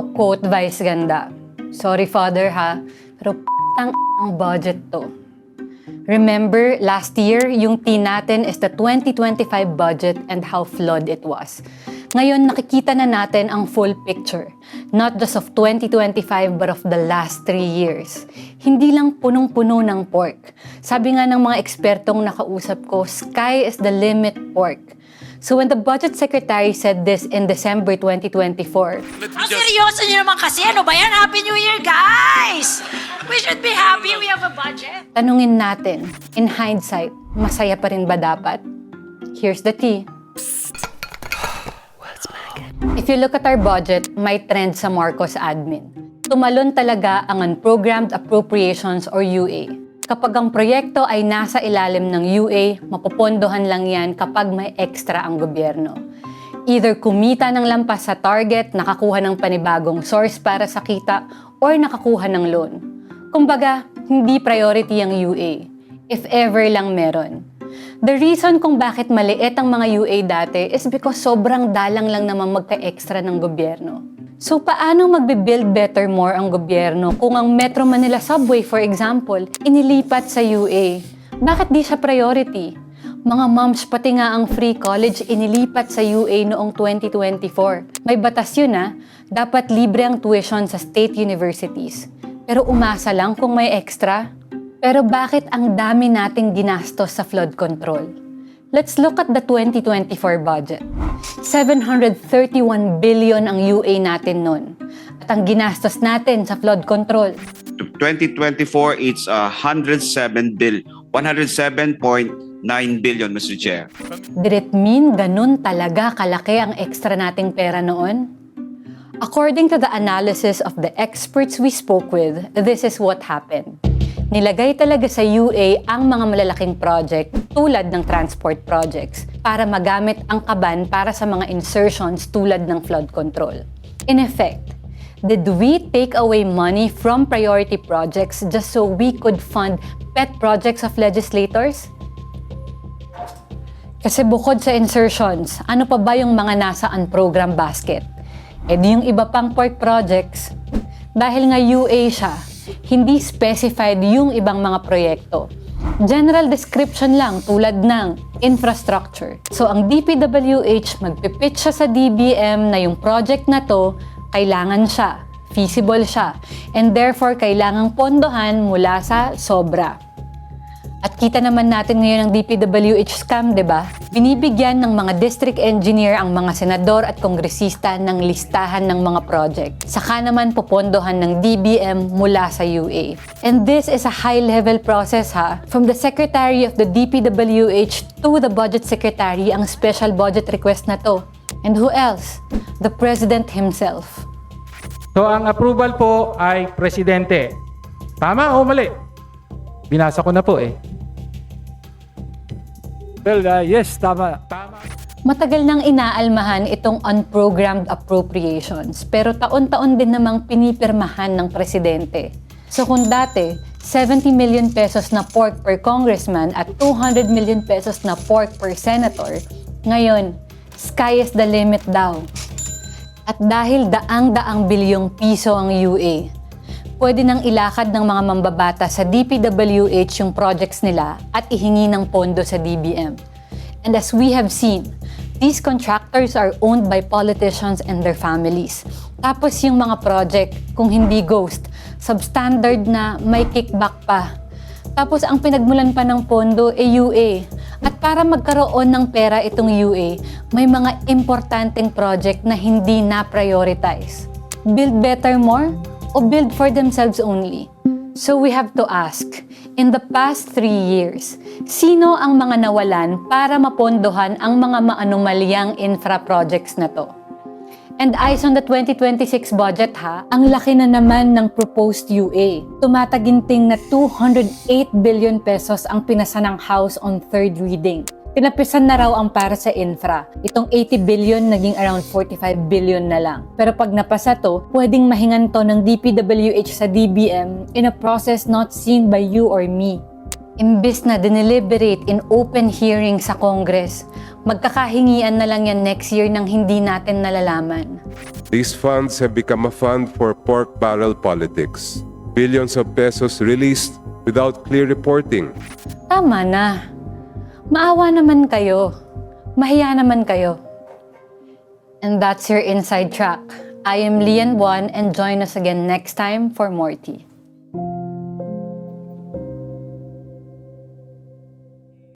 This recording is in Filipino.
To quote Vice Ganda, Sorry father ha, pero p***ang ang budget to. Remember, last year, yung T natin is the 2025 budget and how flawed it was. Ngayon, nakikita na natin ang full picture. Not just of 2025, but of the last three years. Hindi lang punong-puno ng pork. Sabi nga ng mga ekspertong nakausap ko, sky is the limit pork. So when the budget secretary said this in December 2024, Let me Ang seryoso niyo naman kasi. Ano ba yan? Happy New Year, guys! We should be happy we have a budget. tanungin natin, in hindsight, masaya pa rin ba dapat? Here's the tea. If you look at our budget, may trend sa Marcos admin. Tumalon talaga ang unprogrammed appropriations or UA. Kapag ang proyekto ay nasa ilalim ng UA, mapopondohan lang yan kapag may extra ang gobyerno. Either kumita ng lampas sa target, nakakuha ng panibagong source para sa kita, or nakakuha ng loan. Kumbaga, hindi priority ang UA. If ever lang meron. The reason kung bakit maliit ang mga UA dati is because sobrang dalang lang naman magka-extra ng gobyerno. So paano magbe-build better more ang gobyerno kung ang Metro Manila Subway, for example, inilipat sa UA? Bakit di siya priority? Mga moms, pati nga ang free college inilipat sa UA noong 2024. May batas yun ah, dapat libre ang tuition sa state universities. Pero umasa lang kung may extra. Pero bakit ang dami nating ginastos sa flood control? Let's look at the 2024 budget. 731 billion ang UA natin nun. At ang ginastos natin sa flood control, 2024, it's uh, 107 bill, 107.9 billion, Mr. Chair. did it mean ganun talaga kalaki ang extra nating pera noon? According to the analysis of the experts we spoke with, this is what happened. Nilagay talaga sa UA ang mga malalaking project tulad ng transport projects para magamit ang kaban para sa mga insertions tulad ng flood control. In effect, did we take away money from priority projects just so we could fund pet projects of legislators? Kasi bukod sa insertions, ano pa ba yung mga nasa unprogram basket? E di yung iba pang pork projects. Dahil nga UA siya, hindi specified yung ibang mga proyekto. General description lang tulad ng infrastructure. So ang DPWH magpipitch siya sa DBM na yung project na to, kailangan siya, feasible siya, and therefore kailangang pondohan mula sa sobra. At kita naman natin ngayon ang DPWH scam, di ba? Binibigyan ng mga district engineer ang mga senador at kongresista ng listahan ng mga project. Saka naman popondohan ng DBM mula sa UA. And this is a high-level process ha. From the Secretary of the DPWH to the Budget Secretary ang special budget request na to. And who else? The President himself. So ang approval po ay presidente. Tama o mali? Binasa ko na po eh. Well, yes, tama. Tama. Matagal nang inaalmahan itong unprogrammed appropriations pero taon-taon din namang pinipirmahan ng presidente. So kung dati, 70 million pesos na pork per congressman at 200 million pesos na pork per senator, ngayon, sky is the limit daw. At dahil daang-daang bilyong piso ang UA, pwede nang ilakad ng mga mambabata sa DPWH yung projects nila at ihingi ng pondo sa DBM. And as we have seen, these contractors are owned by politicians and their families. Tapos yung mga project, kung hindi ghost, substandard na may kickback pa. Tapos ang pinagmulan pa ng pondo ay UA. At para magkaroon ng pera itong UA, may mga importanteng project na hindi na-prioritize. Build better more o build for themselves only? So we have to ask, in the past three years, sino ang mga nawalan para mapondohan ang mga maanumalyang infra projects na to? And eyes on the 2026 budget ha, ang laki na naman ng proposed UA. Tumataginting na 208 billion pesos ang pinasa ng House on third reading. Pinapisan na raw ang para sa infra. Itong 80 billion naging around 45 billion na lang. Pero pag napasa to, pwedeng mahingan to ng DPWH sa DBM in a process not seen by you or me. Imbis na dineliberate in open hearing sa Congress, Magkakahingian na lang yan next year nang hindi natin nalalaman. These funds have become a fund for pork barrel politics. Billions of pesos released without clear reporting. Tama na. Maawa naman kayo. Mahiya naman kayo. And that's your inside track. I am Lian Juan and join us again next time for more tea.